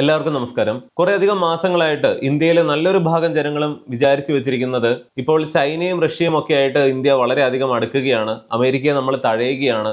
എല്ലാവർക്കും നമസ്കാരം. കുറെ അധികം മാസങ്ങളായിട്ട് ഇന്ത്യയിലെ നല്ലൊരു ഭാഗം ജനങ്ങളും വിചാരിച്ചു വെച്ചിരിക്കുന്നത് ഇപ്പോൾ ചൈനയും റഷ്യയും ഒക്കെ ആയിട്ട് ഇന്ത്യ വളരെയധികം അടുക്കുകയാണ്. അമേരിക്കയെ നമ്മൾ തഴയുകയാണ്.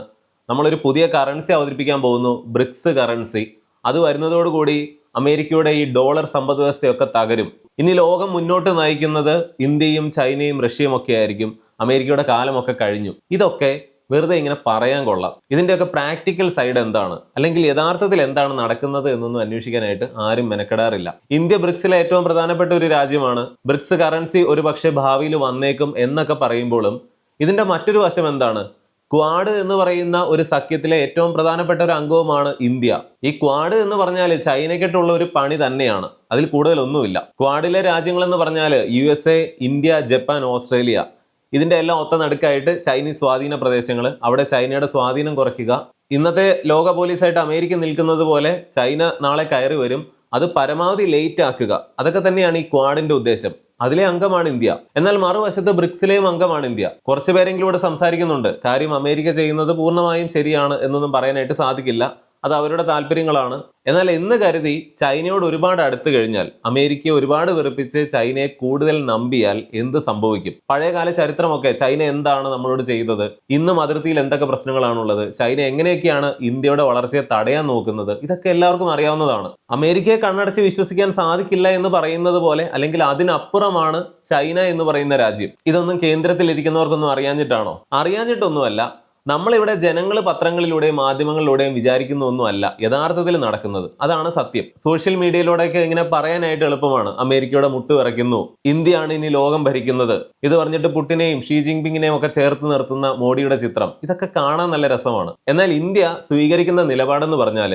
നമ്മളൊരു പുതിയ കറൻസി അവതരിപ്പിക്കാൻ പോകുന്നു ബ്രിക്സ് കറൻസി അത് വരുന്നതോടുകൂടി അമേരിക്കയുടെ ഈ ഡോളർ സമ്പദ് വ്യവസ്ഥയൊക്കെ തകരും. ഇനി ലോകം മുന്നോട്ട് നയിക്കുന്നത് ഇന്ത്യയും ചൈനയും റഷ്യയും ഒക്കെ ആയിരിക്കും. അമേരിക്കയുടെ കാലമൊക്കെ കഴിഞ്ഞു. ഇതൊക്കെ വെറുതെ ഇങ്ങനെ പറയാൻ കൊള്ളാം. ഇതിന്റെയൊക്കെ പ്രാക്ടിക്കൽ സൈഡ് എന്താണ്? അല്ലെങ്കിൽ യഥാർത്ഥത്തിൽ എന്താണ് നടക്കുന്നത് എന്നൊന്നും അന്വേഷിക്കാനായിട്ട് ആരും മെനക്കെടാറില്ല. ഇന്ത്യ ബ്രിക്സിലെ ഏറ്റവും പ്രധാനപ്പെട്ട ഒരു രാജ്യമാണ്. ബ്രിക്സ് കറൻസി ഒരു പക്ഷേ ഭാവിയിൽ വന്നേക്കും എന്നൊക്കെ പറയുമ്പോഴും ഇതിന്റെ മറ്റൊരു വശം എന്താണ്? ക്വാഡ് എന്ന് പറയുന്ന ഒരു സഖ്യത്തിലെ ഏറ്റവും പ്രധാനപ്പെട്ട ഒരു അംഗവുമാണ് ഇന്ത്യ. ഈ ക്വാഡ് എന്ന് പറഞ്ഞാൽ ചൈനയ്ക്കിട്ടുള്ള ഒരു പണി തന്നെയാണ്. അതിൽ കൂടുതലൊന്നുമില്ല. ക്വാഡിലെ രാജ്യങ്ങൾ എന്ന് പറഞ്ഞാൽ യു ഇന്ത്യ ജപ്പാൻ ഓസ്ട്രേലിയ. ഇതിന്റെ എല്ലാം ഒത്ത നടുക്കായിട്ട് ചൈനീസ് സ്വാധീന പ്രദേശങ്ങൾ അവിടെ ചൈനയുടെ സ്വാധീനം കുറയ്ക്കുക. ഇന്നത്തെ ലോക പോലീസായിട്ട് അമേരിക്ക നിൽക്കുന്നത് പോലെ ചൈന നാളെ കയറി വരും. അത് പരമാവധി ലേറ്റ് ആക്കുക. അതൊക്കെ തന്നെയാണ് ഈ ക്വാഡിന്റെ ഉദ്ദേശം. അതിലെ അംഗമാണ് ഇന്ത്യ. എന്നാൽ മറുവശത്ത് ബ്രിക്സിലെയും അംഗമാണ് ഇന്ത്യ. കുറച്ചു പേരെങ്കിലും ഇവിടെ സംസാരിക്കുന്നുണ്ട്. കാര്യം അമേരിക്ക ചെയ്യുന്നത് പൂർണമായും ശരിയാണ് എന്നൊന്നും പറയാനായിട്ട് സാധിക്കില്ല. അത് അവരുടെ താല്പര്യങ്ങളാണ്. എന്നാൽ എന്ന് കരുതി ചൈനയോട് ഒരുപാട് അടുത്തു കഴിഞ്ഞാൽ അമേരിക്കയെ ഒരുപാട് വെറുപ്പിച്ച് ചൈനയെ കൂടുതൽ നമ്പിയാൽ എന്ത് സംഭവിക്കും? പഴയകാല ചരിത്രമൊക്കെ ചൈന എന്താണ് നമ്മളോട് ചെയ്തത്? ഇന്നും അതിർത്തിയിൽ എന്തൊക്കെ പ്രശ്നങ്ങളാണുള്ളത്? ചൈന എങ്ങനെയൊക്കെയാണ് ഇന്ത്യയുടെ വളർച്ചയെ തടയാൻ നോക്കുന്നത്? ഇതൊക്കെ എല്ലാവർക്കും അറിയാവുന്നതാണ്. അമേരിക്കയെ കണ്ണടച്ച് വിശ്വസിക്കാൻ സാധിക്കില്ല എന്ന് പറയുന്നത് പോലെ അല്ലെങ്കിൽ അതിനപ്പുറമാണ് ചൈന എന്ന് പറയുന്ന രാജ്യം. ഇതൊന്നും കേന്ദ്രത്തിൽ ഇരിക്കുന്നവർക്കൊന്നും അറിയാഞ്ഞിട്ടാണോ? അറിയാഞ്ഞിട്ടൊന്നുമല്ല. നമ്മളിവിടെ ജനങ്ങൾ പത്രങ്ങളിലൂടെയും മാധ്യമങ്ങളിലൂടെയും വിചാരിക്കുന്ന ഒന്നുമല്ല യഥാർത്ഥത്തിൽ നടക്കുന്നത്. അതാണ് സത്യം. സോഷ്യൽ മീഡിയയിലൂടെയൊക്കെ ഇങ്ങനെ പറയാനായിട്ട് എളുപ്പമാണ്. അമേരിക്കയുടെ മുട്ട് വിറയ്ക്കുന്നു. ഇന്ത്യയാണ് ഇനി ലോകം ഭരിക്കുന്നത്. ഇത് പറഞ്ഞിട്ട് പുട്ടിനെയും ഷീ ജിൻപിങ്ങിനെയും ഒക്കെ ചേർത്ത് നിർത്തുന്ന മോഡിയുടെ ചിത്രം. ഇതൊക്കെ കാണാൻ നല്ല രസമാണ്. എന്നാൽ ഇന്ത്യ സ്വീകരിക്കുന്ന നിലപാടെന്ന് പറഞ്ഞാൽ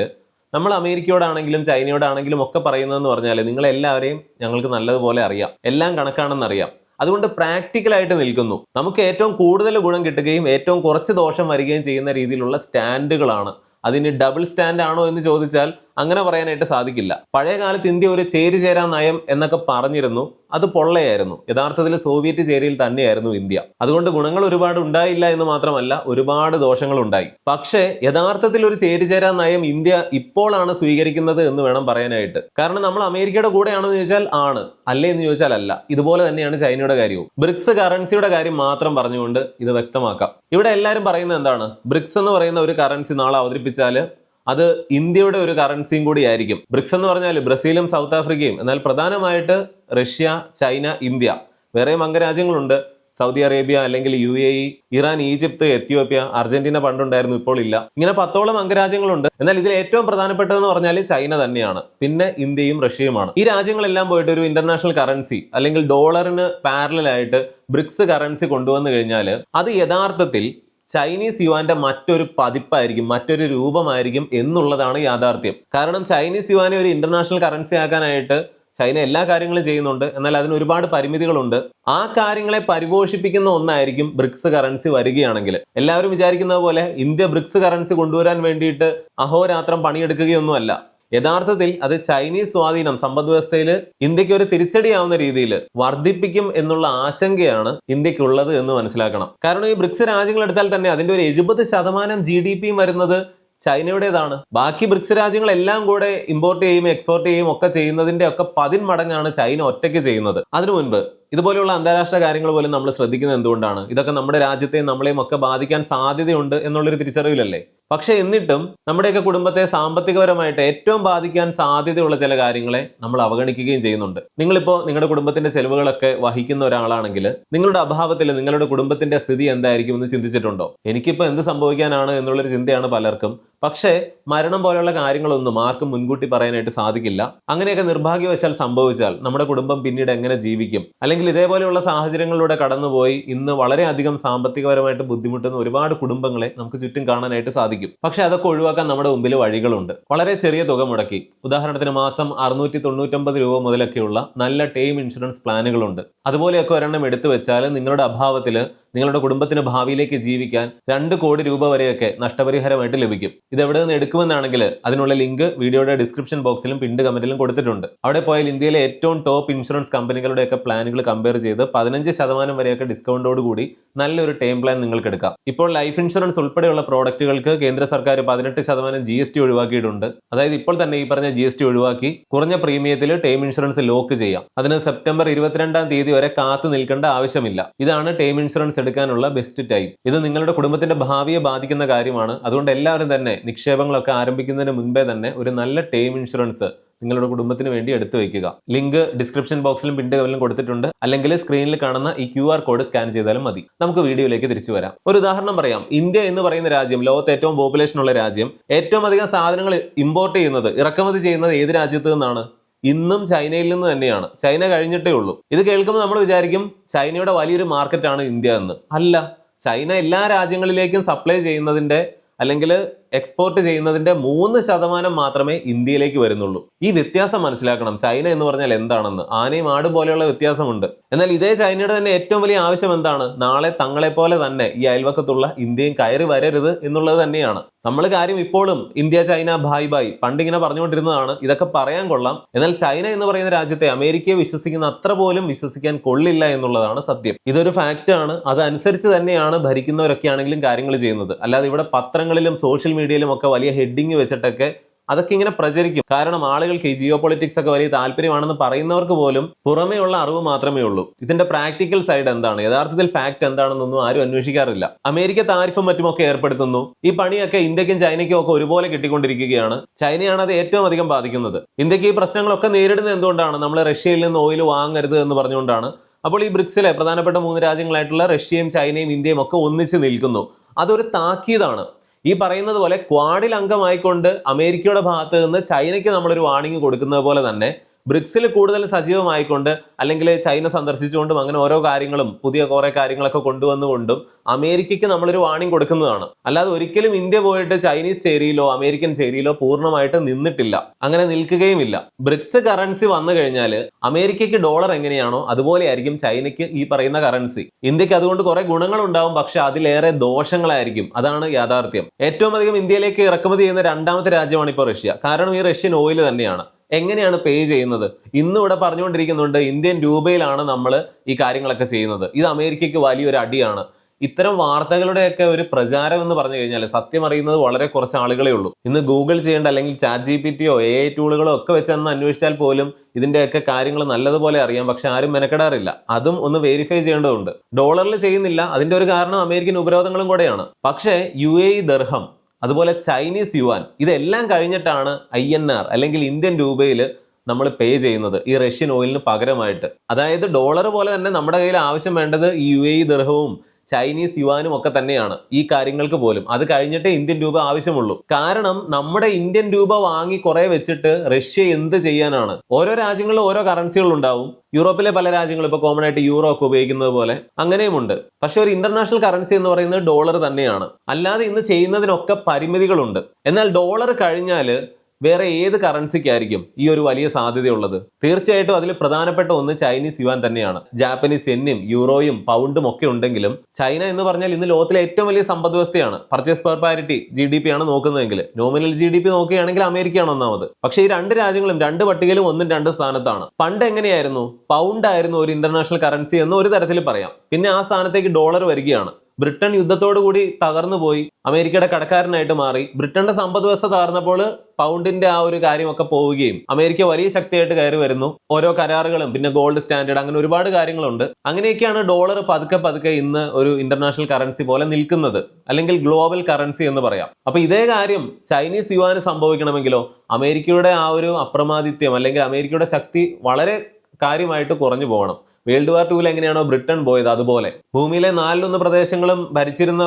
നമ്മൾ അമേരിക്കയോടാണെങ്കിലും ചൈനയോടാണെങ്കിലും ഒക്കെ പറയുന്നതെന്ന് പറഞ്ഞാൽ നിങ്ങളെല്ലാവരെയും ഞങ്ങൾക്ക് നല്ലതുപോലെ അറിയാം. എല്ലാം കണക്കാണെന്നറിയാം. അതുകൊണ്ട് പ്രാക്ടിക്കലായിട്ട് നിൽക്കുന്നു. നമുക്ക് ഏറ്റവും കൂടുതൽ ഗുണം കിട്ടുകയും ഏറ്റവും കുറച്ച് ദോഷം വരികയും ചെയ്യുന്ന രീതിയിലുള്ള സ്റ്റാൻഡുകളാണ് അതിന് ഡബിൾ സ്റ്റാൻഡ് ആണോ എന്ന് ചോദിച്ചാൽ അങ്ങനെ പറയാനായിട്ട് സാധിക്കില്ല. പഴയ കാലത്ത് ഇന്ത്യ ഒരു ചേരി ചേരാ നയം എന്നൊക്കെ പറഞ്ഞിരുന്നു. അത് പൊള്ളയായിരുന്നു. യഥാർത്ഥത്തിൽ സോവിയറ്റ് ചേരിയിൽ തന്നെയായിരുന്നു ഇന്ത്യ. അതുകൊണ്ട് ഗുണങ്ങൾ ഒരുപാട് ഉണ്ടായില്ല എന്ന് മാത്രമല്ല ഒരുപാട് ദോഷങ്ങൾ ഉണ്ടായി. പക്ഷേ യഥാർത്ഥത്തിൽ ഒരു ചേരി ചേരാ നയം ഇന്ത്യ ഇപ്പോഴാണ് സ്വീകരിക്കുന്നത് എന്ന് വേണം പറയാനായിട്ട്. കാരണം നമ്മൾ അമേരിക്കയുടെ കൂടെയാണെന്ന് ചോദിച്ചാൽ ആണ്. അല്ലേ എന്ന് ചോദിച്ചാൽ അല്ല. ഇതുപോലെ തന്നെയാണ് ചൈനയുടെ കാര്യവും. ബ്രിക്സ് കറൻസിയുടെ കാര്യം മാത്രം പറഞ്ഞുകൊണ്ട് ഇത് വ്യക്തമാക്കാം. ഇവിടെ എല്ലാവരും പറയുന്നത് എന്താണ്? ബ്രിക്സ് എന്ന് പറയുന്ന ഒരു കറൻസി നാളെ അവതരിപ്പിച്ചാൽ അത് ഇന്ത്യയുടെ ഒരു കറൻസിയും കൂടി ആയിരിക്കും. ബ്രിക്സ് എന്ന് പറഞ്ഞാൽ ബ്രസീലും സൗത്ത് ആഫ്രിക്കയും എന്നാൽ പ്രധാനമായിട്ട് റഷ്യ ചൈന ഇന്ത്യ. വേറെയും അംഗരാജ്യങ്ങളുണ്ട്. സൗദി അറേബ്യ അല്ലെങ്കിൽ U A E Iran Egypt Ethiopia Argentina പണ്ടുണ്ടായിരുന്നു ഇപ്പോൾ ഇല്ല. ഇങ്ങനെ പത്തോളം അംഗരാജ്യങ്ങളുണ്ട്. എന്നാൽ ഇതിൽ ഏറ്റവും പ്രധാനപ്പെട്ടതെന്ന് പറഞ്ഞാൽ ചൈന തന്നെയാണ്. പിന്നെ ഇന്ത്യയും റഷ്യയുമാണ്. ഈ രാജ്യങ്ങളെല്ലാം പോയിട്ട് ഒരു ഇന്റർനാഷണൽ കറൻസി അല്ലെങ്കിൽ ഡോളറിന് പാരലായിട്ട് ബ്രിക്സ് കറൻസി കൊണ്ടുവന്നു കഴിഞ്ഞാൽ അത് യഥാർത്ഥത്തിൽ ചൈനീസ് യുവാന്റെ മറ്റൊരു പതിപ്പായിരിക്കും മറ്റൊരു രൂപമായിരിക്കും എന്നുള്ളതാണ് യാഥാർത്ഥ്യം. കാരണം ചൈനീസ് യുവാനെ ഒരു ഇന്റർനാഷണൽ കറൻസി ആക്കാനായിട്ട് ചൈന എല്ലാ കാര്യങ്ങളും ചെയ്യുന്നുണ്ട്. എന്നാൽ അതിന് ഒരുപാട് പരിമിതികളുണ്ട്. ആ കാര്യങ്ങളെ പരിപോഷിപ്പിക്കുന്ന ഒന്നായിരിക്കും ബ്രിക്സ് കറൻസി വരികയാണെങ്കിൽ. എല്ലാവരും വിചാരിക്കുന്നത് പോലെ ഇന്ത്യ ബ്രിക്സ് കറൻസി കൊണ്ടുവരാൻ വേണ്ടിയിട്ട് അഹോരാത്രം പണിയെടുക്കുകയൊന്നുമല്ല. യഥാർത്ഥത്തിൽ അത് ചൈനീസ് സ്വാധീനം സമ്പദ് വ്യവസ്ഥയിൽ ഇന്ത്യയ്ക്ക് ഒരു തിരിച്ചടിയാവുന്ന രീതിയിൽ വർദ്ധിപ്പിക്കും എന്നുള്ള ആശങ്കയാണ് ഇന്ത്യക്കുള്ളത് എന്ന് മനസ്സിലാക്കണം. കാരണം ഈ ബ്രിക്സ് രാജ്യങ്ങൾ എടുത്താൽ തന്നെ അതിന്റെ ഒരു എഴുപത് ശതമാനം ജി ഡി പിയും വരുന്നത് ചൈനയുടേതാണ്. ബാക്കി ബ്രിക്സ് രാജ്യങ്ങളെല്ലാം കൂടെ ഇമ്പോർട്ട് ചെയ്യുകയും എക്സ്പോർട്ട് ചെയ്യുകയും ഒക്കെ ചെയ്യുന്നതിന്റെ ഒക്കെ പതിന്മടങ്ങാണ് ചൈന ഒറ്റയ്ക്ക് ചെയ്യുന്നത്. അതിനു മുൻപ് ഇതുപോലെയുള്ള അന്താരാഷ്ട്ര കാര്യങ്ങൾ പോലും നമ്മൾ ശ്രദ്ധിക്കുന്നത് എന്തുകൊണ്ടാണ്? ഇതൊക്കെ നമ്മുടെ രാജ്യത്തെയും നമ്മളെയും ഒക്കെ ബാധിക്കാൻ സാധ്യതയുണ്ട് എന്നുള്ളൊരു തിരിച്ചറിവിലല്ലേ? പക്ഷേ എന്നിട്ടും നമ്മുടെയൊക്കെ കുടുംബത്തെ സാമ്പത്തികപരമായിട്ട് ഏറ്റവും ബാധിക്കാൻ സാധ്യതയുള്ള ചില കാര്യങ്ങളെ നമ്മൾ അവഗണിക്കുകയും ചെയ്യുന്നുണ്ട്. നിങ്ങളിപ്പോൾ നിങ്ങളുടെ കുടുംബത്തിന്റെ ചെലവുകളൊക്കെ വഹിക്കുന്ന ഒരാളാണെങ്കിൽ നിങ്ങളുടെ അഭാവത്തിൽ നിങ്ങളുടെ കുടുംബത്തിന്റെ സ്ഥിതി എന്തായിരിക്കും എന്ന് ചിന്തിച്ചിട്ടുണ്ടോ? എനിക്കിപ്പോൾ എന്ത് സംഭവിക്കാനാണ് എന്നുള്ളൊരു ചിന്തയാണ് പലർക്കും. പക്ഷേ മരണം പോലെയുള്ള കാര്യങ്ങളൊന്നും ആർക്കും മുൻകൂട്ടി പറയാനായിട്ട് സാധിക്കില്ല. അങ്ങനെയൊക്കെ നിർഭാഗ്യവശാൽ സംഭവിച്ചാൽ നമ്മുടെ കുടുംബം പിന്നീട് എങ്ങനെ ജീവിക്കും? അല്ലെങ്കിൽ ഇതേപോലെയുള്ള സാഹചര്യങ്ങളിലൂടെ കടന്നുപോയി ഇന്ന് വളരെയധികം സാമ്പത്തികപരമായിട്ട് ബുദ്ധിമുട്ടുന്ന ഒരുപാട് കുടുംബങ്ങളെ നമുക്ക് ചുറ്റും കാണാനായിട്ട് സാധിക്കും. പക്ഷേ അതൊക്കെ ഒഴിവാക്കാൻ നമ്മുടെ മുമ്പിൽ വഴികളുണ്ട്. വളരെ ചെറിയ തുക മുടക്കി. ഉദാഹരണത്തിന് മാസം അറുന്നൂറ്റി തൊണ്ണൂറ്റൊമ്പത് രൂപ മുതലൊക്കെയുള്ള നല്ല ടേം ഇൻഷുറൻസ് പ്ലാനുകളുണ്ട്. അതുപോലെയൊക്കെ ഒരെണ്ണം എടുത്തു വെച്ചാൽ നിങ്ങളുടെ അഭാവത്തിൽ നിങ്ങളുടെ കുടുംബത്തിന് ഭാവിയിലേക്ക് ജീവിക്കാൻ രണ്ട് കോടി രൂപ വരെയൊക്കെ നഷ്ടപരിഹാരമായിട്ട് ലഭിക്കും. ഇത് എവിടെ നിന്ന് എടുക്കുമെന്നാണെങ്കിൽ അതിനുള്ള ലിങ്ക് വീഡിയോയുടെ ഡിസ്ക്രിപ്ഷൻ ബോക്സിലും പിൻഡ് കമന്റിലും കൊടുത്തിട്ടുണ്ട്. അവിടെ പോയാൽ ഇന്ത്യയിലെ ഏറ്റവും ടോപ്പ് ഇൻഷുറൻസ് കമ്പനികളുടെയൊക്കെ പ്ലാനുകൾ കമ്പയർ ചെയ്ത് പതിനഞ്ച് ശതമാനം വരെയൊക്കെ ഡിസ്കൗണ്ടോട് കൂടി നല്ലൊരു ടേം പ്ലാൻ നിങ്ങൾക്ക് എടുക്കാം. ഇപ്പോൾ ലൈഫ് ഇൻഷുറൻസ് ഉൾപ്പെടെയുള്ള പ്രോഡക്റ്റുകൾക്ക് കേന്ദ്ര സർക്കാർ പതിനെട്ട് ശതമാനം ജി എസ് ടി ഒഴിവാക്കിയിട്ടുണ്ട്. അതായത് ഇപ്പോൾ തന്നെ ഈ പറഞ്ഞ ജി എസ് ടി ഒഴിവാക്കി കുറഞ്ഞ പ്രീമിയത്തിൽ ടേം ഇൻഷുറൻസ് ലോക്ക് ചെയ്യാം. അതിന് സെപ്റ്റംബർ ഇരുപത്തിരണ്ടാം തീയതി വരെ കാത്തു നിൽക്കേണ്ട ആവശ്യമില്ല. ഇതാണ് ടേം ഇൻഷുറൻസ് എടുക്കാനുള്ള ബെസ്റ്റ് ടൈം ഇത് നിങ്ങളുടെ കുടുംബത്തിന്റെ ഭാവിയെ ബാധിക്കുന്ന കാര്യമാണ്. അതുകൊണ്ട് എല്ലാവരും തന്നെ നിക്ഷേപങ്ങളൊക്കെ ആരംഭിക്കുന്നതിന് മുൻപേ തന്നെ ഒരു നല്ല ടേം ഇൻഷുറൻസ് നിങ്ങളുടെ കുടുംബത്തിന് വേണ്ടി എടുത്തു വയ്ക്കുക. ലിങ്ക് ഡിസ്ക്രിപ്ഷൻ ബോക്സിലും പിന്റെ കവലിലും കൊടുത്തിട്ടുണ്ട്. അല്ലെങ്കിൽ സ്ക്രീനിൽ കാണുന്ന ഈ ക്യു ആർ കോഡ് സ്കാൻ ചെയ്താലും മതി. നമുക്ക് വീഡിയോയിലേക്ക് തിരിച്ചു വരാം. ഒരു ഉദാഹരണം പറയാം. ഇന്ത്യ എന്ന് പറയുന്ന രാജ്യം ലോകത്ത് ഏറ്റവും പോപ്പുലേഷൻ ഉള്ള രാജ്യം ഏറ്റവും അധികം സാധനങ്ങൾ ഇമ്പോർട്ട് ചെയ്യുന്നത് ഇറക്കുമതി ചെയ്യുന്നത് ഏത് രാജ്യത്ത് നിന്നാണ്? ഇന്നും ചൈനയിൽ നിന്ന് തന്നെയാണ്. ചൈന കഴിഞ്ഞിട്ടേ ഉള്ളൂ. ഇത് കേൾക്കുമ്പോൾ നമ്മൾ വിചാരിക്കും ചൈനയുടെ വലിയൊരു മാർക്കറ്റാണ് ഇന്ത്യ എന്ന്. അല്ല ചൈന എല്ലാ രാജ്യങ്ങളിലേക്കും സപ്ലൈ ചെയ്യുന്നതിന്റെ അല്ലെങ്കിൽ എക്സ്പോർട്ട് ചെയ്യുന്നതിന്റെ മൂന്ന് ശതമാനം മാത്രമേ ഇന്ത്യയിലേക്ക് വരുന്നുള്ളൂ. ഈ വ്യത്യാസം മനസ്സിലാക്കണം. ചൈന എന്ന് പറഞ്ഞാൽ എന്താണെന്ന്? ആനയും ആടും പോലെയുള്ള വ്യത്യാസമുണ്ട്. എന്നാൽ ഇതേ ചൈനയുടെ തന്നെ ഏറ്റവും വലിയ ആവശ്യം എന്താണ്? നാളെ തങ്ങളെ പോലെ തന്നെ ഈ അയൽവക്കത്തുള്ള ഇന്ത്യയും കയറി വരരുത് എന്നുള്ളത് തന്നെയാണ്. നമ്മൾ കാര്യം ഇപ്പോഴും ഇന്ത്യ ചൈന ഭായ് ഭായ് പണ്ടിങ്ങനെ പറഞ്ഞുകൊണ്ടിരുന്നതാണ്. ഇതൊക്കെ പറയാൻ കൊള്ളാം. എന്നാൽ ചൈന എന്ന് പറയുന്ന രാജ്യത്തെ അമേരിക്കയെ വിശ്വസിക്കുന്ന അത്ര പോലും വിശ്വസിക്കാൻ കൊള്ളില്ല എന്നുള്ളതാണ് സത്യം. ഇതൊരു ഫാക്റ്റ് ആണ്. അതനുസരിച്ച് തന്നെയാണ് ഭരിക്കുന്നവരൊക്കെ ആണെങ്കിലും കാര്യങ്ങൾ ചെയ്യുന്നത്. അല്ലാതെ ഇവിടെ പത്രങ്ങളിലും സോഷ്യൽ മീഡിയയിലും ഒക്കെ വലിയ ഹെഡിങ് വെച്ചിട്ടൊക്കെ അതൊക്കെ ഇങ്ങനെ പ്രചരിക്കും. കാരണം ആളുകൾക്ക് ഈ ജിയോ പൊളിറ്റിക്സ് ഒക്കെ വലിയ താല്പര്യമാണെന്ന് പറയുന്നവർക്ക് പോലും പുറമേയുള്ള അറിവ് മാത്രമേ ഉള്ളൂ. ഇതിന്റെ പ്രാക്ടിക്കൽ സൈഡ് എന്താണ്? യഥാർത്ഥത്തിൽ ഫാക്ട് എന്താണെന്നൊന്നും ആരും അന്വേഷിക്കാറില്ല. അമേരിക്ക താരിഫും മറ്റുമൊക്കെ ഏർപ്പെടുത്തുന്നു. ഈ പണിയൊക്കെ ഇന്ത്യക്കും ചൈനയ്ക്കും ഒക്കെ ഒരുപോലെ കിട്ടിക്കൊണ്ടിരിക്കുകയാണ്. ചൈനയാണ് അത് ഏറ്റവും അധികം ബാധിക്കുന്നത്. ഇന്ത്യയ്ക്ക് ഈ പ്രശ്നങ്ങളൊക്കെ നേരിടുന്നത് എന്തുകൊണ്ടാണ്? നമ്മൾ റഷ്യയിൽ നിന്ന് ഓയിൽ വാങ്ങരുത് എന്ന് പറഞ്ഞുകൊണ്ടാണ്. അപ്പോൾ ഈ ബ്രിക്സിലെ പ്രധാനപ്പെട്ട മൂന്ന് രാജ്യങ്ങളായിട്ടുള്ള റഷ്യയും ചൈനയും ഇന്ത്യയും ഒക്കെ ഒന്നിച്ച് നിൽക്കുന്നു. അതൊരു താക്കീതാണ്. ഈ പറയുന്നത് പോലെ ക്വാഡിൽ അംഗമായിക്കൊണ്ട് അമേരിക്കയുടെ ഭാഗത്ത് നിന്ന് ചൈനയ്ക്ക് നമ്മളൊരു വാണിംഗ് കൊടുക്കുന്നത് പോലെ തന്നെ ബ്രിക്സിൽ കൂടുതൽ സജീവമായിക്കൊണ്ട് അല്ലെങ്കിൽ ചൈന സന്ദർശിച്ചുകൊണ്ടും അങ്ങനെ ഓരോ കാര്യങ്ങളും പുതിയ കുറെ കാര്യങ്ങളൊക്കെ കൊണ്ടുവന്നുകൊണ്ടും അമേരിക്കയ്ക്ക് നമ്മളൊരു വാണിംഗ് കൊടുക്കുന്നതാണ്. അല്ലാതെ ഒരിക്കലും ഇന്ത്യ പോയിട്ട് ചൈനീസ് ചേരിയിലോ അമേരിക്കൻ ചേരിയിലോ പൂർണമായിട്ട് നിന്നിട്ടില്ല. അങ്ങനെ നിൽക്കുകയുമില്ല. ബ്രിക്സ് കറൻസി വന്നു കഴിഞ്ഞാൽ അമേരിക്കയ്ക്ക് ഡോളർ എങ്ങനെയാണോ അതുപോലെ ആയിരിക്കും ചൈനയ്ക്ക് ഈ പറയുന്ന കറൻസി ഇന്ത്യയ്ക്ക് അതുകൊണ്ട് കുറെ ഗുണങ്ങൾ ഉണ്ടാവും പക്ഷെ അതിലേറെ ദോഷങ്ങളായിരിക്കും. അതാണ് യാഥാർത്ഥ്യം. ഏറ്റവും അധികം ഇന്ത്യയിലേക്ക് ഇറക്കുമതി ചെയ്യുന്ന രണ്ടാമത്തെ രാജ്യമാണ് ഇപ്പോൾ റഷ്യ. കാരണം ഈ റഷ്യൻ ഓയിൽ തന്നെയാണ്. എങ്ങനെയാണ് പേ ചെയ്യുന്നത്? ഇന്ന് ഇവിടെ പറഞ്ഞുകൊണ്ടിരിക്കുന്നുണ്ട് ഇന്ത്യൻ രൂപയിലാണ് നമ്മൾ ഈ കാര്യങ്ങളൊക്കെ ചെയ്യുന്നത്. ഇത് അമേരിക്കയ്ക്ക് വലിയൊരു അടിയാണ്. ഇത്തരം വാർത്തകളുടെയൊക്കെ ഒരു പ്രചാരം എന്ന് പറഞ്ഞു കഴിഞ്ഞാൽ സത്യം അറിയുന്നത് വളരെ കുറച്ച് ആളുകളേ ഉള്ളൂ. ഇന്ന് ഗൂഗിൾ ചെയ്യേണ്ട അല്ലെങ്കിൽ ചാറ്റ് ജി പി ടിയോ എ ഐ ടൂളുകളോ ഒക്കെ വെച്ച് അന്ന് അന്വേഷിച്ചാൽ പോലും ഇതിന്റെയൊക്കെ കാര്യങ്ങൾ നല്ലതുപോലെ അറിയാം. പക്ഷെ ആരും മെനക്കെടാറില്ല. അതും ഒന്ന് വെരിഫൈ ചെയ്യേണ്ടതുണ്ട്. ഡോളറിൽ ചെയ്യുന്നില്ല. അതിന്റെ ഒരു കാരണം അമേരിക്കൻ ഉപരോധങ്ങളും കൂടെയാണ്. പക്ഷേ യു എ ഇ ദർഹം അതുപോലെ ചൈനീസ് യുവാൻ ഇതെല്ലാം കഴിഞ്ഞിട്ടാണ് ഐ എൻ ആർ അല്ലെങ്കിൽ ഇന്ത്യൻ രൂപയിൽ നമ്മൾ പേ ചെയ്യുന്നത് ഈ റഷ്യൻ ഓയിലിന് പകരമായിട്ട്. അതായത് ഡോളർ പോലെ തന്നെ നമ്മുടെ കയ്യിൽ ആവശ്യം വേണ്ടത് ഈ യു എ ഇ ദർഹവും ചൈനീസ് യുവാനും ഒക്കെ തന്നെയാണ് ഈ കാര്യങ്ങൾക്ക് പോലും. അത് കഴിഞ്ഞിട്ടേ ഇന്ത്യൻ രൂപ ആവശ്യമുള്ളൂ. കാരണം നമ്മുടെ ഇന്ത്യൻ രൂപ വാങ്ങി കുറെ വെച്ചിട്ട് റഷ്യ എന്ത് ചെയ്യാനാണ്? ഓരോ രാജ്യങ്ങളിലും ഓരോ കറൻസികൾ ഉണ്ടാവും. യൂറോപ്പിലെ പല രാജ്യങ്ങളും ഇപ്പോൾ കോമൺ ആയിട്ട് യൂറോ ഒക്കെ ഉപയോഗിക്കുന്നത് പോലെ അങ്ങനെയുമുണ്ട് പക്ഷെ ഒരു ഇന്റർനാഷണൽ കറൻസി എന്ന് പറയുന്നത് ഡോളർ തന്നെയാണ്. അല്ലാതെ ഇന്ന് ചെയ്യുന്നതിനൊക്കെ പരിമിതികളുണ്ട്. എന്നാൽ ഡോളർ കഴിഞ്ഞാൽ വേറെ ഏത് കറൻസിക്കായിരിക്കും ഈ ഒരു വലിയ സാധ്യതയുള്ളത്? തീർച്ചയായിട്ടും അതിൽ പ്രധാനപ്പെട്ട ഒന്ന് ചൈനീസ് യുവാൻ തന്നെയാണ്. ജാപ്പനീസ് എന്നും യൂറോയും പൗണ്ടും ഒക്കെ ഉണ്ടെങ്കിലും ചൈന എന്ന് പറഞ്ഞാൽ ഇന്ന് ലോകത്തിലെ ഏറ്റവും വലിയ സമ്പദ് വ്യവസ്ഥയാണ് purchase per parity G D P ആണ് നോക്കുന്നതെങ്കിൽ. നോമിനൽ ജി ഡി പി നോക്കുകയാണെങ്കിൽ അമേരിക്കയാണ് ഒന്നാമത്. പക്ഷേ ഈ രണ്ട് രാജ്യങ്ങളും രണ്ട് പട്ടികയിലും ഒന്നും രണ്ട് സ്ഥാനത്താണ്. പണ്ട് എങ്ങനെയായിരുന്നു? പൗണ്ട് ആയിരുന്നു ഒരു ഇന്റർനാഷണൽ കറൻസി എന്ന് ഒരു തരത്തിൽ പറയാം. പിന്നെ ആ സ്ഥാനത്തേക്ക് ഡോളർ വരികയാണ്. ബ്രിട്ടൻ യുദ്ധത്തോടുകൂടി തകർന്നു പോയി. അമേരിക്കയുടെ കടക്കാരനായിട്ട് മാറി. ബ്രിട്ടന്റെ സമ്പദ് വ്യവസ്ഥ തകർന്നപ്പോൾ പൗണ്ടിന്റെ ആ ഒരു കാര്യമൊക്കെ പോവുകയും അമേരിക്ക വലിയ ശക്തിയായിട്ട് കയറി വരുന്നു. ഓരോ കരാറുകളും പിന്നെ ഗോൾഡ് സ്റ്റാൻഡേർഡ് അങ്ങനെ ഒരുപാട് കാര്യങ്ങളുണ്ട്. അങ്ങനെയൊക്കെയാണ് ഡോളർ പതുക്കെ പതുക്കെ ഇന്ന് ഒരു ഇന്റർനാഷണൽ കറൻസി പോലെ നിൽക്കുന്നത്. അല്ലെങ്കിൽ ഗ്ലോബൽ കറൻസി എന്ന് പറയാം. അപ്പൊ ഇതേ കാര്യം ചൈനീസ് യുവാന് സംഭവിക്കണമെങ്കിലോ അമേരിക്കയുടെ ആ ഒരു അപ്രമാദിത്യം അല്ലെങ്കിൽ അമേരിക്കയുടെ ശക്തി വളരെ കാര്യമായിട്ട് കുറഞ്ഞു പോകണം. വേൾഡ് വാർ ടൂവിൽ എങ്ങനെയാണോ ബ്രിട്ടൻ പോയത് അതുപോലെ. ഭൂമിയിലെ നാലിലൊന്ന് പ്രദേശങ്ങളും ഭരിച്ചിരുന്ന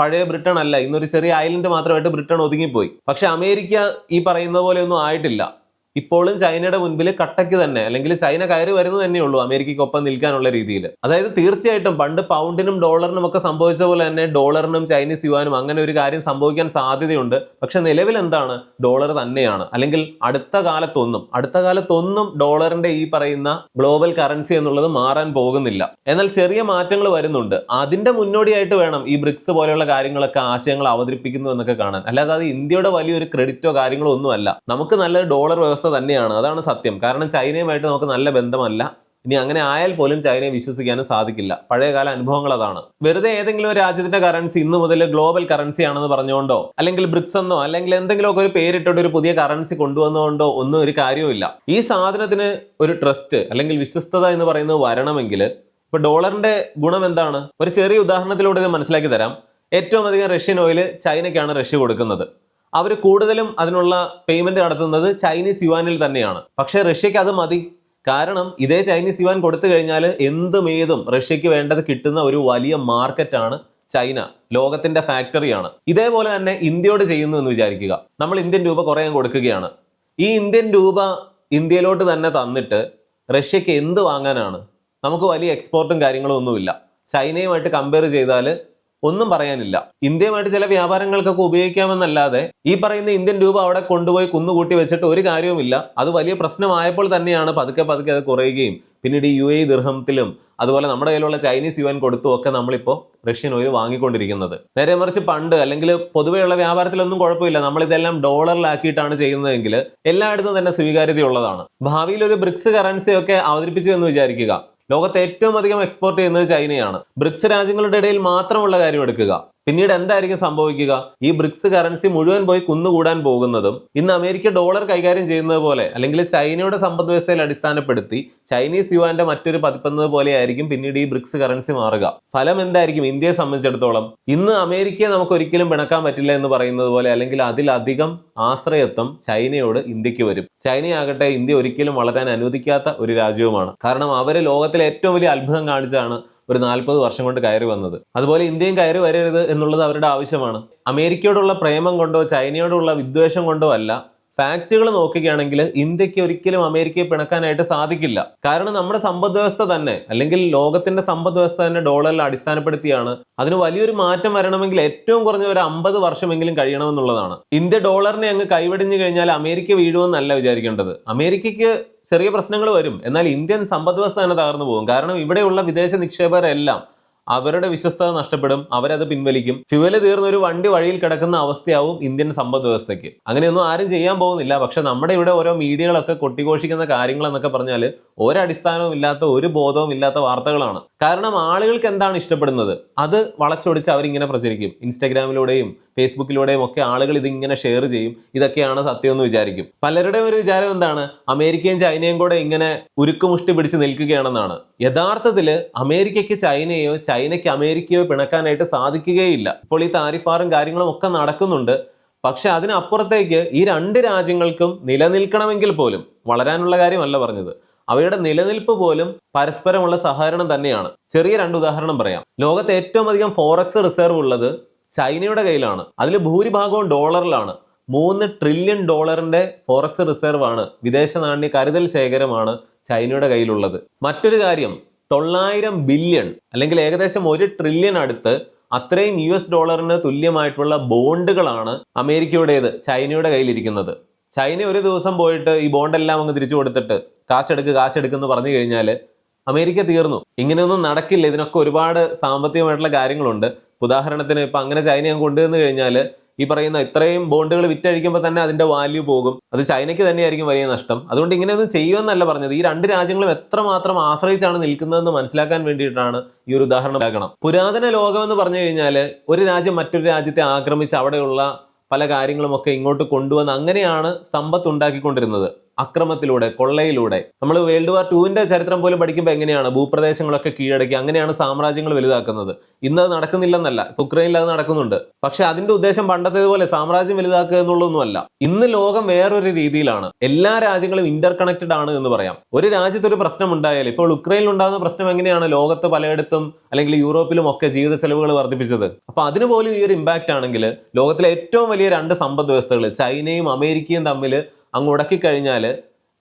പഴയ ബ്രിട്ടൻ അല്ല ഇന്നൊരു ചെറിയ ഐലൻഡ് മാത്രമായിട്ട് ബ്രിട്ടൻ ഒതുങ്ങിപ്പോയി. പക്ഷെ അമേരിക്ക ഈ പറയുന്ന പോലെ ഒന്നും ആയിട്ടില്ല. ഇപ്പോഴും ചൈനയുടെ മുൻപിൽ കട്ടയ്ക്ക് തന്നെ അല്ലെങ്കിൽ ചൈന കയറി വരുന്നത് തന്നെയുള്ളൂ അമേരിക്കയ്ക്കൊപ്പം നിൽക്കാനുള്ള രീതിയിൽ അതായത് തീർച്ചയായിട്ടും പണ്ട് പൗണ്ടിനും ഡോളറിനും ഒക്കെ സംഭവിച്ച പോലെ തന്നെ ഡോളറിനും ചൈനീസ് യുവാനും അങ്ങനെ ഒരു കാര്യം സംഭവിക്കാൻ സാധ്യതയുണ്ട്. പക്ഷെ നിലവിൽ എന്താണ്? ഡോളർ തന്നെയാണ്. അല്ലെങ്കിൽ അടുത്ത കാലത്തൊന്നും അടുത്ത കാലത്തൊന്നും ഡോളറിന്റെ ഈ പറയുന്ന ഗ്ലോബൽ കറൻസി എന്നുള്ളത് മാറാൻ പോകുന്നില്ല. എന്നാൽ ചെറിയ മാറ്റങ്ങൾ വരുന്നുണ്ട്. അതിന്റെ മുന്നോടിയായിട്ട് വേണം ഈ ബ്രിക്സ് പോലെയുള്ള കാര്യങ്ങളൊക്കെ ആശയങ്ങൾ അവതരിപ്പിക്കുന്നു എന്നൊക്കെ കാണാൻ. അല്ലാതെ അത് ഇന്ത്യയുടെ വലിയൊരു ക്രെഡിറ്റോ കാര്യങ്ങളോ ഒന്നുമല്ല. നമുക്ക് നല്ല ഡോളർ തന്നെയാണ്. അതാണ് സത്യം. കാരണം ചൈനയുമായിട്ട് നമുക്ക് നല്ല ബന്ധമല്ല. ഇനി അങ്ങനെ ആയാൽ പോലും ചൈനയെ വിശ്വസിക്കാനും സാധിക്കില്ല. പഴയകാല അനുഭവങ്ങൾ അതാണ്. വെറുതെ ഏതെങ്കിലും ഒരു രാജ്യത്തിന്റെ കറൻസി ഇന്ന് മുതൽ ഗ്ലോബൽ കറൻസി ആണെന്ന് പറഞ്ഞുകൊണ്ടോ അല്ലെങ്കിൽ ബ്രിക്സ് എന്നോ അല്ലെങ്കിൽ എന്തെങ്കിലുമൊക്കെ ഒരു പേരിട്ടോ ഒരു പുതിയ കറൻസി കൊണ്ടുവന്നുകൊണ്ടോ ഒന്നും ഒരു കാര്യവുമില്ല ഈ സാധനത്തിന് ഒരു ട്രസ്റ്റ് അല്ലെങ്കിൽ വിശ്വസ്തത എന്ന് പറയുന്നത് വരണമെങ്കിൽ ഇപ്പൊ ഡോളറിന്റെ ഗുണം എന്താണ്? ഒരു ചെറിയ ഉദാഹരണത്തിലൂടെ ഇത് മനസ്സിലാക്കി തരാം. ഏറ്റവും അധികം റഷ്യൻ ഓയിൽ ചൈനയ്ക്കാണ് റഷ്യ കൊടുക്കുന്നത്. അവർ കൂടുതലും അതിനുള്ള പേയ്മെന്റ് നടത്തുന്നത് ചൈനീസ് യുവാനിൽ തന്നെയാണ്. പക്ഷേ റഷ്യക്ക് അത് മതി. കാരണം ഇതേ ചൈനീസ് യുവാൻ കൊടുത്തു കഴിഞ്ഞാൽ എന്തും ഏതും റഷ്യക്ക് വേണ്ടത് കിട്ടുന്ന ഒരു വലിയ മാർക്കറ്റാണ് ചൈന. ലോകത്തിന്റെ ഫാക്ടറിയാണ് ഇതേപോലെ തന്നെ ഇന്ത്യയോട് ചെയ്യുന്നു എന്ന് വിചാരിക്കുക. നമ്മൾ ഇന്ത്യൻ രൂപ കുറേ കൊടുക്കുകയാണ്. ഈ ഇന്ത്യൻ രൂപ ഇന്ത്യയിലോട്ട് തന്നെ തന്നിട്ട് റഷ്യക്ക് എന്ത് വാങ്ങാനാണ്? നമുക്ക് വലിയ എക്സ്പോർട്ടും കാര്യങ്ങളും ഒന്നുമില്ല. ചൈനയുമായിട്ട് കമ്പയർ ചെയ്താൽ ഒന്നും പറയാനില്ല. ഇന്ത്യയുമായിട്ട് ചില വ്യാപാരങ്ങൾക്കൊക്കെ ഉപയോഗിക്കാമെന്നല്ലാതെ ഈ പറയുന്ന ഇന്ത്യൻ രൂപ അവിടെ കൊണ്ടുപോയി കുന്നുകൂട്ടി വെച്ചിട്ട് ഒരു കാര്യവുമില്ല. അത് വലിയ പ്രശ്നമായപ്പോൾ തന്നെയാണ് പതുക്കെ പതുക്കെ അത് കുറയുകയും പിന്നീട് ഈ യു എ ദീർഘത്തിലും അതുപോലെ നമ്മുടെ കയ്യിലുള്ള ചൈനീസ് യുവൻ കൊടുത്തും ഒക്കെ നമ്മളിപ്പോൾ റഷ്യൻ ഓയിൽ വാങ്ങിക്കൊണ്ടിരിക്കുന്നത്. നേരെ മറിച്ച് പണ്ട് അല്ലെങ്കിൽ പൊതുവെയുള്ള വ്യാപാരത്തിലൊന്നും കുഴപ്പമില്ല. നമ്മളിതെല്ലാം ഡോളറിലാക്കിയിട്ടാണ് ചെയ്യുന്നതെങ്കിൽ എല്ലായിടത്തും തന്നെ സ്വീകാര്യതയുള്ളതാണ്. ഭാവിയിൽ ഒരു ബ്രിക്സ് കറൻസി ഒക്കെ അവതരിപ്പിച്ചു എന്ന് വിചാരിക്കുക. ലോകത്ത് ഏറ്റവും അധികം എക്സ്പോർട്ട് ചെയ്യുന്നത് ചൈനയാണ്. ബ്രിക്സ് രാജ്യങ്ങളുടെ ഇടയിൽ മാത്രമുള്ള കാര്യം എടുക്കുക. പിന്നീട് എന്തായിരിക്കും സംഭവിക്കുക? ഈ ബ്രിക്സ് കറൻസി മുഴുവൻ പോയി കുന്നുകൂടാൻ പോകുന്നതും ഇന്ന് അമേരിക്ക ഡോളർ കൈകാര്യം ചെയ്യുന്നത് പോലെ അല്ലെങ്കിൽ ചൈനയുടെ സമ്പദ് വ്യവസ്ഥയിൽ അടിസ്ഥാനപ്പെടുത്തി ചൈനീസ് യുവാന്റെ മറ്റൊരു പതിപ്പെന്നത് പോലെ ആയിരിക്കും പിന്നീട് ഈ ബ്രിക്സ് കറൻസി മാറുക. ഫലം എന്തായിരിക്കും ഇന്ത്യയെ സംബന്ധിച്ചിടത്തോളം? ഇന്ന് അമേരിക്കയെ നമുക്ക് ഒരിക്കലും പിണക്കാൻ പറ്റില്ല എന്ന് പറയുന്നത് പോലെ അല്ലെങ്കിൽ അതിലധികം ആശ്രയത്വം ചൈനയോട് ഇന്ത്യയ്ക്ക് വരും. ചൈനയാകട്ടെ ഇന്ത്യ ഒരിക്കലും വളരാൻ അനുവദിക്കാത്ത ഒരു രാജ്യവുമാണ്. കാരണം അവർ ലോകത്തിലെ ഏറ്റവും വലിയ അത്ഭുതം കാണിച്ചാണ് ഒരു നാൽപ്പത് വർഷം കൊണ്ട് കയറി വന്നത്. അതുപോലെ ഇന്ത്യയും കയറി വരരുത് എന്നുള്ളത് അവരുടെ ആവശ്യമാണ്. അമേരിക്കയോടുള്ള പ്രേമം കൊണ്ടോ ചൈനയോടുള്ള വിദ്വേഷം കൊണ്ടോ അല്ല ഫാക്റ്റുകൾ നോക്കുകയാണെങ്കിൽ ഇന്ത്യയ്ക്ക് ഒരിക്കലും അമേരിക്കയെ പിണക്കാനായിട്ട് സാധിക്കില്ല. കാരണം നമ്മുടെ സമ്പദ് വ്യവസ്ഥ തന്നെ അല്ലെങ്കിൽ ലോകത്തിന്റെ സമ്പദ് വ്യവസ്ഥ തന്നെ ഡോളറിൽ അടിസ്ഥാനപ്പെടുത്തിയാണ്. അതിന് വലിയൊരു മാറ്റം വരണമെങ്കിൽ ഏറ്റവും കുറഞ്ഞ ഒരു അമ്പത് വർഷമെങ്കിലും കഴിയണമെന്നുള്ളതാണ്. ഇന്ത്യ ഡോളറിനെ അങ്ങ് കൈവടിഞ്ഞു കഴിഞ്ഞാൽ അമേരിക്ക വീഴുമെന്നല്ല വിചാരിക്കേണ്ടത്. അമേരിക്കയ്ക്ക് ചെറിയ പ്രശ്നങ്ങൾ വരും. എന്നാൽ ഇന്ത്യൻ സമ്പദ് വ്യവസ്ഥ തന്നെ തകർന്നു പോകും. കാരണം ഇവിടെയുള്ള വിദേശ നിക്ഷേപകരെല്ലാം അവരുടെ വിശ്വസ്തത നഷ്ടപ്പെടും അവരത് പിൻവലിക്കും. ഫ്യുവൽ തീർന്ന ഒരു വണ്ടി വഴിയിൽ കിടക്കുന്ന അവസ്ഥയാവും ഇന്ത്യൻ സമ്പദ് വ്യവസ്ഥയ്ക്ക്. അങ്ങനെയൊന്നും ആരും ചെയ്യാൻ പോകുന്നില്ല. പക്ഷെ നമ്മുടെ ഇവിടെ ഓരോ മീഡിയകളൊക്കെ കൊട്ടിഘോഷിക്കുന്ന കാര്യങ്ങൾ എന്നൊക്കെ പറഞ്ഞാൽ ഒരടിസ്ഥാനവും ഇല്ലാത്ത ഒരു ബോധവും ഇല്ലാത്ത വാർത്തകളാണ്. കാരണം ആളുകൾക്ക് എന്താണ് ഇഷ്ടപ്പെടുന്നത്? അത് വളച്ചൊടിച്ച് അവരിങ്ങനെ പ്രചരിക്കും. ഇൻസ്റ്റാഗ്രാമിലൂടെയും ഫേസ്ബുക്കിലൂടെയും ഒക്കെ ആളുകൾ ഇതിങ്ങനെ ഷെയർ ചെയ്യും. ഇതൊക്കെയാണ് സത്യം എന്ന് വിചാരിക്കും. പലരുടെയും ഒരു വിചാരം എന്താണ്? അമേരിക്കയും ചൈനയും കൂടെ ഇങ്ങനെ ഉരുക്കുമുഷ്ടി പിടിച്ച് നിൽക്കുകയാണെന്നാണ്. യഥാർത്ഥത്തിൽ അമേരിക്കയ്ക്ക് ചൈനയോ ചൈനയ്ക്ക് അമേരിക്കയോ പിണക്കാനായിട്ട് സാധിക്കുകയില്ല. ഇപ്പോൾ ഈ താരിഫാറും കാര്യങ്ങളും ഒക്കെ നടക്കുന്നുണ്ട്. പക്ഷെ അതിനപ്പുറത്തേക്ക് ഈ രണ്ട് രാജ്യങ്ങൾക്കും നിലനിൽക്കണമെങ്കിൽ പോലും വളരാനുള്ള കാര്യമല്ല പറഞ്ഞത്. അവയുടെ നിലനിൽപ്പ് പോലും പരസ്പരമുള്ള സഹകരണം തന്നെയാണ്. ചെറിയ രണ്ട് ഉദാഹരണം പറയാം. ലോകത്തെ ഏറ്റവും അധികം ഫോറക്സ് റിസർവ് ഉള്ളത് ചൈനയുടെ കയ്യിലാണ്. അതിൽ ഭൂരിഭാഗവും ഡോളറിലാണ്. മൂന്ന് ട്രില്യൺ ഡോളറിന്റെ ഫോറക്സ് റിസർവ് ആണ് വിദേശ നാണ്യ കരുതൽ ശേഖരമാണ് ചൈനയുടെ കയ്യിലുള്ളത്. മറ്റൊരു കാര്യം തൊള്ളായിരം ബില്യൺ അല്ലെങ്കിൽ ഏകദേശം ഒരു ട്രില്യൺ അടുത്ത് അത്രയും യു എസ് ഡോളറിന് തുല്യമായിട്ടുള്ള ബോണ്ടുകളാണ് അമേരിക്കയുടേത് ചൈനയുടെ കയ്യിലിരിക്കുന്നത്. ചൈന ഒരു ദിവസം പോയിട്ട് ഈ ബോണ്ടെല്ലാം അങ്ങ് തിരിച്ചു കൊടുത്തിട്ട് കാശെടുക്ക് എന്ന് പറഞ്ഞു കഴിഞ്ഞാൽ അമേരിക്ക തീർന്നു. ഇങ്ങനെയൊന്നും നടക്കില്ല. ഇതിനൊക്കെ ഒരുപാട് സാമ്പത്തികമായിട്ടുള്ള കാര്യങ്ങളുണ്ട്. ഉദാഹരണത്തിന് ഇപ്പം അങ്ങനെ ചൈന അങ്ങ് കൊണ്ടുവന്നു കഴിഞ്ഞാൽ ഈ പറയുന്ന ഇത്രയും ബോണ്ടുകൾ വിറ്റഴിക്കുമ്പോൾ തന്നെ അതിന്റെ വാല്യൂ പോകും. അത് ചൈനയ്ക്ക് തന്നെയായിരിക്കും വലിയ നഷ്ടം. അതുകൊണ്ട് ഇങ്ങനെയൊന്നും ചെയ്യുമെന്നല്ല പറഞ്ഞത്. ഈ രണ്ട് രാജ്യങ്ങളും എത്രമാത്രം ആശ്രയിച്ചാണ് നിൽക്കുന്നതെന്ന് മനസ്സിലാക്കാൻ വേണ്ടിയിട്ടാണ് ഈ ഒരു ഉദാഹരണം ആകണം പുരാതന ലോകം എന്ന് പറഞ്ഞു കഴിഞ്ഞാൽ ഒരു രാജ്യം മറ്റൊരു രാജ്യത്തെ ആക്രമിച്ച് അവിടെയുള്ള പല കാര്യങ്ങളുമൊക്കെ ഇങ്ങോട്ട് കൊണ്ടുവന്ന് അങ്ങനെയാണ് സമ്പത്ത് ഉണ്ടാക്കിക്കൊണ്ടിരുന്നത്. അക്രമത്തിലൂടെ കൊള്ളയിലൂടെ. നമ്മൾ വേൾഡ് വാർ ടുവിന്റെ ചരിത്രം പോലും പഠിക്കുമ്പോൾ എങ്ങനെയാണ് ഭൂപ്രദേശങ്ങളൊക്കെ കീഴടക്കി അങ്ങനെയാണ് സാമ്രാജ്യങ്ങൾ വലുതാക്കുന്നത്. ഇന്ന് അത് നടക്കുന്നില്ലെന്നല്ല ഉക്രൈനിൽ അത് നടക്കുന്നുണ്ട്. പക്ഷെ അതിന്റെ ഉദ്ദേശം പണ്ടത്തേതുപോലെ സാമ്രാജ്യം വലുതാക്കുക എന്നുള്ളതൊന്നുമല്ല. ഇന്ന് ലോകം വേറൊരു രീതിയിലാണ്. എല്ലാ രാജ്യങ്ങളും ഇന്റർ കണക്റ്റഡ് ആണ് എന്ന് പറയാം. ഒരു രാജ്യത്തൊരു പ്രശ്നം ഉണ്ടായാൽ ഇപ്പോൾ ഉക്രൈനിൽ ഉണ്ടാകുന്ന പ്രശ്നം എങ്ങനെയാണ് ലോകത്ത് പലയിടത്തും അല്ലെങ്കിൽ യൂറോപ്പിലും ഒക്കെ ജീവിത ചെലവുകൾ വർദ്ധിപ്പിച്ചത്? അപ്പൊ അതിന് പോലും ഈ ഒരു ഇമ്പാക്റ്റ് ആണെങ്കിൽ ലോകത്തിലെ ഏറ്റവും വലിയ രണ്ട് സമ്പദ് വ്യവസ്ഥകൾ ചൈനയും അമേരിക്കയും തമ്മിൽ അങ്ങ് ഉടക്കി കഴിഞ്ഞാൽ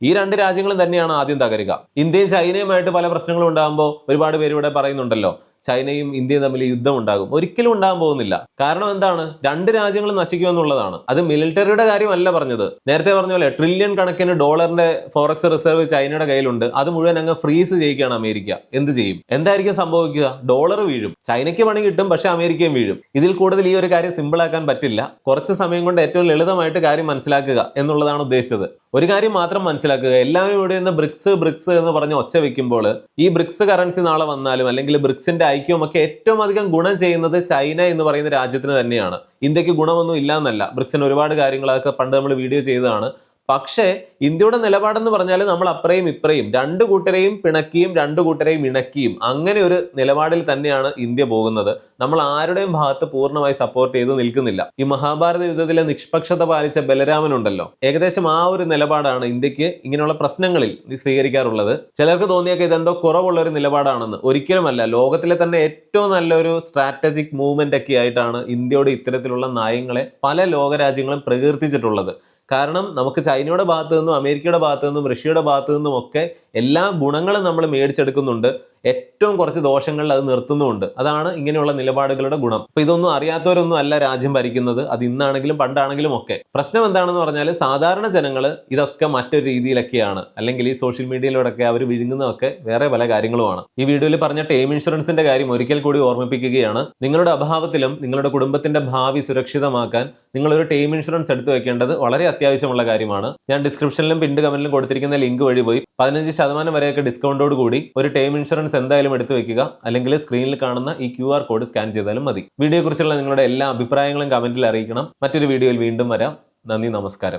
ഈ രണ്ട് രാജ്യങ്ങളും തന്നെയാണ് ആദ്യം തകരുക. ഇന്ത്യയും ചൈനയുമായിട്ട് പല പ്രശ്നങ്ങളും ഉണ്ടാകുമ്പോൾ ഒരുപാട് പേര് ഇവിടെ പറയുന്നുണ്ടല്ലോ ചൈനയും ഇന്ത്യയും തമ്മിൽ യുദ്ധം ഉണ്ടാകും. ഒരിക്കലും ഉണ്ടാകാൻ പോകുന്നില്ല. കാരണം എന്താണ്? രണ്ട് രാജ്യങ്ങളും നശിക്കുമെന്നുള്ളതാണ്. അത് മിലിറ്ററിയുടെ കാര്യമല്ല പറഞ്ഞത്. നേരത്തെ പറഞ്ഞ പോലെ ട്രില്യൺ കണക്കിന് ഡോളറിന്റെ ഫോറക്സ് റിസർവ് ചൈനയുടെ കയ്യിലുണ്ട്. അത് മുഴുവൻ അങ്ങ് ഫ്രീസ് ചെയ്യുകയാണ് അമേരിക്ക. എന്ത് ചെയ്യും? എന്തായിരിക്കും സംഭവിക്കുക? ഡോളർ വീഴും. ചൈനയ്ക്ക് പണി കിട്ടും പക്ഷെ അമേരിക്കയും വീഴും. ഇതിൽ കൂടുതൽ ഈ ഒരു കാര്യം സിമ്പിൾ ആക്കാൻ പറ്റില്ല. കുറച്ച് സമയം കൊണ്ട് ഏറ്റവും ലളിതമായിട്ട് കാര്യം മനസ്സിലാക്കുക എന്നുള്ളതാണ് ഉദ്ദേശിച്ചത്. ഒരു കാര്യം മാത്രം മനസ്സിലാക്കുക. എല്ലാവരും ഇവിടെ നിന്ന് ബ്രിക്സ് ബ്രിക്സ് എന്ന് പറഞ്ഞ് ഒച്ച വെക്കുമ്പോൾ ഈ ബ്രിക്സ് കറൻസി നാളെ വന്നാലും അല്ലെങ്കിൽ ബ്രിക്സിന്റെ ഐക്യവും ഒക്കെ ഏറ്റവും അധികം ഗുണം ചെയ്യുന്നത് ചൈന എന്ന് പറയുന്ന രാജ്യത്തിന് തന്നെയാണ്. ഇന്ത്യയ്ക്ക് ഗുണമൊന്നും ഇല്ല എന്നല്ല ബ്രിക്സിന് ഒരുപാട് കാര്യങ്ങൾ അതൊക്കെ പണ്ട് നമ്മൾ വീഡിയോ ചെയ്തതാണ്. പക്ഷേ ഇന്ത്യയുടെ നിലപാടെന്ന് പറഞ്ഞാൽ നമ്മൾ അപ്പുറയും ഇപ്പുറയും രണ്ട് കൂട്ടരെയും പിണക്കിയും രണ്ട് കൂട്ടരെയും ഇണക്കിയും അങ്ങനെ ഒരു നിലപാടിൽ തന്നെയാണ് ഇന്ത്യ പോകുന്നത്. നമ്മൾ ആരുടെയും ഭാഗത്ത് പൂർണമായി സപ്പോർട്ട് ചെയ്ത് നിൽക്കുന്നില്ല. ഈ മഹാഭാരത യുദ്ധത്തിലെ നിഷ്പക്ഷത പാലിച്ച ബലരാമൻ ഉണ്ടല്ലോ. ഏകദേശം ആ ഒരു നിലപാടാണ് ഇന്ത്യയ്ക്ക് ഇങ്ങനെയുള്ള പ്രശ്നങ്ങളിൽ സ്വീകരിക്കാറുള്ളത്. ചിലർക്ക് തോന്നിയൊക്കെ ഇതെന്തോ കുറവുള്ള ഒരു നിലപാടാണെന്ന്. ഒരിക്കലുമല്ല. ലോകത്തിലെ തന്നെ ഏറ്റവും നല്ലൊരു സ്ട്രാറ്റജിക് മൂവ്മെന്റ് ഒക്കെ ആയിട്ടാണ് ഇന്ത്യയുടെ ഇത്തരത്തിലുള്ള നയങ്ങളെ പല ലോകരാജ്യങ്ങളും പ്രകീർത്തിച്ചിട്ടുള്ളത്. കാരണം നമുക്ക് ചൈനയുടെ ഭാഗത്തു നിന്നും അമേരിക്കയുടെ ഭാഗത്തു നിന്നും റഷ്യയുടെ ഭാഗത്തു നിന്നും ഒക്കെ എല്ലാ ഗുണങ്ങളും നമ്മൾ മേടിച്ചെടുക്കുന്നുണ്ട്. ഏറ്റവും കുറച്ച് ദോഷങ്ങളിൽ അത് നിർത്തുന്നുമുണ്ട്. അതാണ് ഇങ്ങനെയുള്ള നിലപാടുകളുടെ ഗുണം. അപ്പൊ ഇതൊന്നും അറിയാത്തവരൊന്നും അല്ല രാജ്യം ഭരിക്കുന്നത്. അത് ഇന്നാണെങ്കിലും പണ്ടാണെങ്കിലും ഒക്കെ. പ്രശ്നം എന്താണെന്ന് പറഞ്ഞാൽ സാധാരണ ജനങ്ങൾ ഇതൊക്കെ മറ്റൊരു രീതിയിലൊക്കെയാണ്. അല്ലെങ്കിൽ ഈ സോഷ്യൽ മീഡിയയിലൂടെയൊക്കെ അവർ വിഴുങ്ങുന്നതൊക്കെ വേറെ പല കാര്യങ്ങളുമാണ്. ഈ വീഡിയോയിൽ പറഞ്ഞ ടേം ഇൻഷുറൻസിന്റെ കാര്യം ഒരിക്കൽ കൂടി ഓർമ്മിപ്പിക്കുകയാണ്. നിങ്ങളുടെ അഭാവത്തിലും നിങ്ങളുടെ കുടുംബത്തിന്റെ ഭാവി സുരക്ഷിതമാക്കാൻ നിങ്ങളൊരു ടേം ഇൻഷുറൻസ് എടുത്തു വെക്കേണ്ടത് വളരെ അത്യാവശ്യമുള്ള കാര്യമാണ്. ഞാൻ ഡിസ്ക്രിപ്ഷനിലും പിൻഡ് കമന്റിലും കൊടുത്തിരിക്കുന്ന ലിങ്ക് വഴി പോയി. പതിനഞ്ച് ശതമാനം വരെയൊക്കെ ഡിസ്കൗണ്ടോട് കൂടി ഒരു ടേം ഇൻഷുറൻസ് എന്തായാലും എടുത്തു വെക്കുക. അല്ലെങ്കിൽ സ്ക്രീനിൽ കാണുന്ന ഈ ക്യു ആർ കോഡ് സ്കാൻ ചെയ്താലും മതി. വീഡിയോയെക്കുറിച്ചുള്ള നിങ്ങളുടെ എല്ലാ അഭിപ്രായങ്ങളും കമന്റിൽ അറിയിക്കണം. മറ്റൊരു വീഡിയോയിൽ വീണ്ടും വരാം. നന്ദി നമസ്കാരം.